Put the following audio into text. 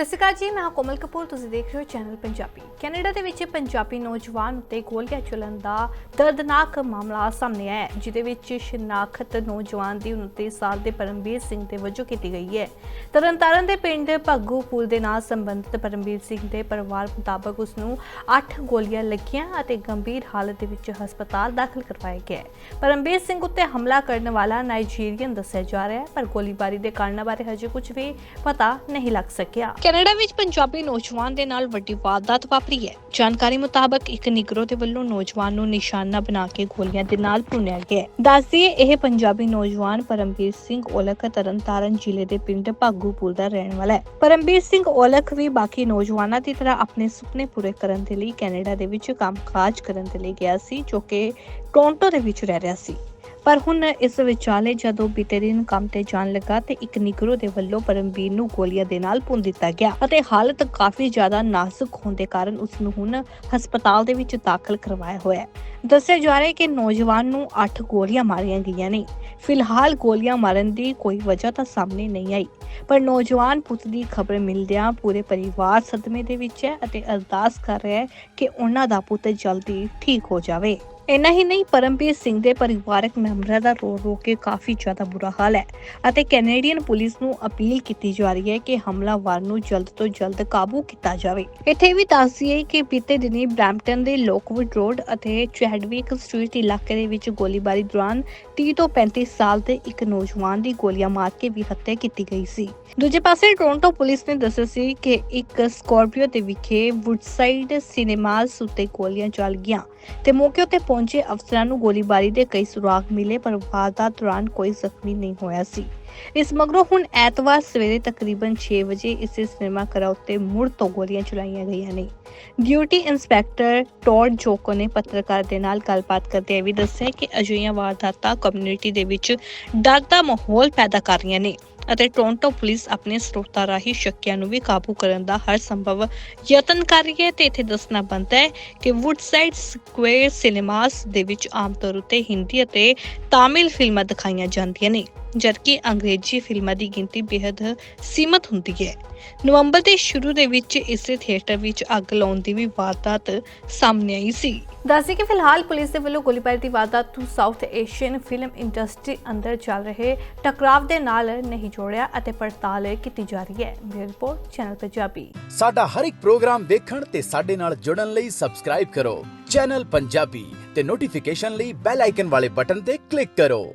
ਸਤਿ ਸ਼੍ਰੀ ਅਕਾਲ ਜੀ ਮੈਂ ਕੋਮਲ ਕਪੂਰ ਤੁਸੀਂ ਦੇਖ ਰਹੇ ਹੋ ਚੈਨਲ ਪੰਜਾਬੀ। ਕੈਨੇਡਾ ਦੇ ਵਿੱਚ ਪੰਜਾਬੀ ਨੌਜਵਾਨ ਉੱਤੇ ਗੋਲੀਆਂ ਚੱਲਣ ਦਾ ਦਰਦਨਾਕ ਮਾਮਲਾ ਸਾਹਮਣੇ ਆਇਆ ਹੈ, ਜਿਹਦੇ ਵਿੱਚ ਸ਼ਨਾਖਤ ਨੌਜਵਾਨ ਦੀ 29 ਸਾਲ ਦੇ ਪਰਮਵੀਰ ਸਿੰਘ ਦੇ ਵਜੋਂ ਕੀਤੀ ਗਈ ਹੈ। ਤਰਨਤਾਰਨ ਦੇ ਪਿੰਡ ਭੱਗੂਪੁਰ ਦੇ ਨਾਲ ਸੰਬੰਧਿਤ ਪਰਮਵੀਰ ਸਿੰਘ ਦੇ ਪਰਿਵਾਰ ਮੁਤਾਬਕ ਉਸ ਨੂੰ 8 ਗੋਲੀਆਂ ਲੱਗੀਆਂ ਅਤੇ ਗੰਭੀਰ ਹਾਲਤ ਦੇ ਵਿੱਚ ਹਸਪਤਾਲ ਦਾਖਲ ਕਰਵਾਇਆ ਗਿਆ ਹੈ। ਪਰਮਵੀਰ ਸਿੰਘ ਉੱਤੇ ਹਮਲਾ ਕਰਨ ਵਾਲਾ ਨਾਈਜੀਰੀਅਨ ਦੱਸਿਆ ਜਾ ਰਿਹਾ ਹੈ ਪਰ ਗੋਲੀਬਾਰੀ ਦੇ ਕਾਰਨਾਂ ਬਾਰੇ ਹਜੇ ਕੁਝ ਵੀ ਪਤਾ ਨਹੀਂ ਲੱਗ ਸਕਿਆ। ਕੈਨੇਡਾ ਵਿੱਚ ਪੰਜਾਬੀ ਨੌਜਵਾਨ ਦੇ ਨਾਲ ਵੱਡੀ ਵਾਰਦਾਤ ਵਾਪਰੀ ਹੈ। ਜਾਣਕਾਰੀ ਮੁਤਾਬਕ ਇੱਕ ਨਿਗਰੋ ਦੇ ਵੱਲੋਂ ਨੌਜਵਾਨ ਨੂੰ ਨਿਸ਼ਾਨਾ ਬਣਾ ਕੇ ਗੋਲੀਆਂ ਦੇ ਨਾਲ ਭੁੰਨਿਆ ਗਿਆ ਹੈ। ਦੱਸਦੀਏ ਇਹ ਪੰਜਾਬੀ ਨੌਜਵਾਨ ਪਰਮਵੀਰ ਸਿੰਘ ਔਲਖ ਤਰਨਤਾਰਨ ਜ਼ਿਲ੍ਹੇ ਦੇ ਪਿੰਡ ਭਾਗੂਪੁਰ ਦਾ ਰਹਿਣ ਵਾਲਾ ਹੈ। ਪਰਮਵੀਰ ਸਿੰਘ ਔਲਖ ਵੀ ਬਾਕੀ ਨੌਜਵਾਨਾਂ ਦੀ ਤਰ੍ਹਾਂ ਆਪਣੇ ਸੁਪਨੇ ਪੂਰੇ ਕਰਨ ਦੇ ਲਈ ਕੈਨੇਡਾ ਦੇ ਵਿੱਚ ਕੰਮਕਾਜ ਕਰਨ ਦੇ ਲਈ ਗਿਆ ਸੀ, ਜੋ ਕਿ ਟੋਰਾਂਟੋ ਦੇ ਵਿੱਚ ਰਹਿ ਰਿਹਾ ਸੀ। ਪਰ ਹੁਣ ਇਸ ਵਿਚਾਲੇ ਜਦੋਂ ਬੀਤੇ ਦਿਨ ਕੰਮ ਤੇ ਜਾਣ ਲੱਗਾ ਤੇ ਇੱਕ ਨਿਗਰੋ ਦੇ ਵੱਲੋਂ ਪਰਮਵੀਰ ਨੂੰ ਗੋਲੀਆਂ ਦੇ ਨਾਲ ਭੁੰਨ ਦਿੱਤਾ ਗਿਆ ਅਤੇ ਹਾਲਤ ਕਾਫੀ ਜ਼ਿਆਦਾ ਨਾਜ਼ੁਕ ਹੋਣ ਦੇ ਕਾਰਨ ਉਸ ਨੂੰ ਹੁਣ ਹਸਪਤਾਲ ਦੇ ਵਿੱਚ ਦਾਖਲ ਕਰਵਾਇਆ ਹੋਇਆ ਹੈ। ਦੱਸਿਆ ਜਾ ਰਿਹਾ ਹੈ ਕਿ ਨੌਜਵਾਨ ਨੂੰ 8 ਗੋਲੀਆਂ ਮਾਰੀਆਂ ਗਈਆਂ ਨੇ। ਫਿਲਹਾਲ ਗੋਲੀਆਂ ਮਾਰਨ ਦੀ ਕੋਈ ਵਜ੍ਹਾ ਤਾਂ ਸਾਹਮਣੇ ਨਹੀਂ ਆਈ, ਪਰ ਨੌਜਵਾਨ ਪੁੱਤ ਦੀ ਖਬਰ ਮਿਲਦਿਆਂ ਪੂਰੇ ਪਰਿਵਾਰ ਸਦਮੇ ਦੇ ਵਿੱਚ ਹੈ ਅਤੇ ਅਰਦਾਸ ਕਰ ਰਿਹਾ ਹੈ ਕਿ ਉਹਨਾਂ ਦਾ ਪੁੱਤ ਜਲਦੀ ਠੀਕ ਹੋ ਜਾਵੇ। ਇੰਨਾ ਹੀ ਨਹੀਂ ਪਰਮਪੀਰ ਸਿੰਘ ਦੇ ਪਰਿਵਾਰਕ ਮੈਂਬਰਾਂ ਦਾ ਰੋ ਰੋ ਕੇ ਕਾਫੀ ਜ਼ਿਆਦਾ ਬੁਰਾ ਹਾਲ ਹੈ ਅਤੇ ਕੈਨੇਡੀਅਨ ਪੁਲਿਸ ਨੂੰ ਅਪੀਲ ਕੀਤੀ ਜਾ ਰਹੀ ਹੈ ਕਿ ਹਮਲਾਵਰ ਨੂੰ ਜਲਦ ਤੋਂ ਜਲਦ ਕਾਬੂ ਕੀਤਾ ਜਾਵੇ। ਇੱਥੇ ਵੀ ਦੱਸ ਦਈਏ ਕਿ ਬੀਤੇ ਦਿਨੀ ਬ੍ਰੈਂਪਟਨ ਦੇ ਲੋਕਵੁੱਡ ਰੋਡ ਅਤੇ ਚੈਡਵਿਕ ਸਟਰੀਟ ਇਲਾਕੇ ਦੇ ਵਿੱਚ ਗੋਲੀਬਾਰੀ ਦੌਰਾਨ 30 ਤੋਂ 35 ਸਾਲ ਦੇ ਇੱਕ ਨੌਜਵਾਨ ਦੀ ਗੋਲੀਆਂ ਮਾਰ ਕੇ ਵੀ ਹੱਤਿਆ ਕੀਤੀ ਗਈ ਸੀ। ਦੂਜੇ ਪਾਸੇ ਟੋਰਾਂਟੋ ਪੁਲਿਸ ਨੇ ਦੱਸਿਆ ਸੀ ਕਿ ਇੱਕ ਸਕੋਰਪੀਓ ਦੇ ਵਿਖੇ ਵੁੱਡਸਾਈਡ ਸਿਨੇਮਾਸ ਉੱਤੇ ਗੋਲੀਆਂ ਚੱਲ ਗਈਆਂ ਤੇ ਮੌਕੇ ਉੱਤੇ ਪਹੁੰਚੇ ਅਫਸਰਾਂ ਨੂੰ ਗੋਲੀਬਾਰੀ ਦੇ ਕਈ ਸੁਰਾਗ ਮਿਲੇ, ਪਰ ਵਾਰਦਾਤ ਦੌਰਾਨ ਕੋਈ ਜ਼ਖਮੀ ਨਹੀਂ ਹੋਇਆ ਸੀ। ਇਸ ਮਗਰੋਂ ਹੁਣ ਐਤਵਾਰ ਸਵੇਰੇ ਤਕਰੀਬਨ 6 ਵਜੇ ਇਸੇ ਸਿਨੇਮਾ ਘਰ ਉੱਤੇ ਮੁੜ ਤੋਂ ਗੋਲੀਆਂ ਚਲਾਈਆਂ ਗਈਆਂ ਨੇ। ਡਿਊਟੀ ਇੰਸਪੈਕਟਰ ਟੌਡ ਜੋਕੋ ਨੇ ਪੱਤਰਕਾਰ ਦੇ ਨਾਲ ਗੱਲਬਾਤ ਕਰਦੇ ਇਹ ਵੀ ਦੱਸਿਆ ਕਿ ਅਜਿਹੀਆਂ ਵਾਰਦਾਤਾਂ ਕਮਿਊਨਿਟੀ ਦੇ ਵਿੱਚ ਡਰ ਦਾ ਮਾਹੌਲ ਪੈਦਾ ਕਰ ਰਹੀਆਂ ਨੇ। ਅਤੇ ਟੋਰਾਂਟੋ ਪੁਲਿਸ ਆਪਣੇ ਸਰੋਤਾਂ ਰਾਹੀਂ ਸ਼ੱਕੀਆਂ ਨੂੰ ਵੀ ਕਾਬੂ ਕਰਨ ਦਾ ਹਰ ਸੰਭਵ ਯਤਨ ਕਰ ਰਹੀ ਹੈ ਤੇ ਇੱਥੇ ਦੱਸਣਾ ਬਣਦਾ ਹੈ ਕਿ ਵੁੱਡਸਾਈਡ ਸਕੁਅਰ ਸਿਨੇਮਾਸ ਦੇ ਵਿੱਚ ਆਮ ਤੌਰ ਉੱਤੇ ਹਿੰਦੀ ਅਤੇ ਤਾਮਿਲ ਫਿਲਮਾਂ ਦਿਖਾਈਆਂ ਜਾਂਦੀਆਂ ਨੇ। ਜਦਕਿ ਅੰਗਰੇਜ਼ੀ ਫਿਲਮਾਂ ਦੀ ਗਿਣਤੀ ਬੇहद ਸੀਮਤ ਹੁੰਦੀ ਹੈ। ਨਵੰਬਰ ਦੇ ਸ਼ੁਰੂ ਦੇ ਵਿੱਚ ਇਸੇ ਥੀਏਟਰ ਵਿੱਚ ਅੱਗ ਲਾਉਣ ਦੀ ਵੀ ਵਾਰਦਾਤ ਸਾਹਮਣੇ ਆਈ ਸੀ। ਦੱਸੀ ਕਿ ਫਿਲਹਾਲ ਪੁਲਿਸ ਦੇ ਵੱਲੋਂ ਗੋਲੀਬਾਰੀ ਦੀ ਵਾਰਦਾਤ ਨੂੰ ਸਾਊਥ ਏਸ਼ੀਅਨ ਫਿਲਮ ਇੰਡਸਟਰੀ ਅੰਦਰ ਚੱਲ ਰਹੇ ਟਕਰਾਵ ਦੇ ਨਾਲ ਨਹੀਂ ਜੋੜਿਆ ਅਤੇ ਪੜਤਾਲ ਕੀਤੀ ਜਾ ਰਹੀ ਹੈ। Report channel Punjabi. ਸਾਡਾ ਹਰ ਇੱਕ ਪ੍ਰੋਗਰਾਮ ਦੇਖਣ ਤੇ ਸਾਡੇ ਨਾਲ ਜੁੜਨ ਲਈ ਸਬਸਕ੍ਰਾਈਬ ਕਰੋ। ਚੈਨਲ ਪੰਜਾਬੀ ਤੇ ਨੋਟੀਫਿਕੇਸ਼ਨ ਲਈ ਬੈਲ ਆਈਕਨ ਵਾਲੇ ਬਟਨ ਤੇ ਕਲਿੱਕ ਕਰੋ।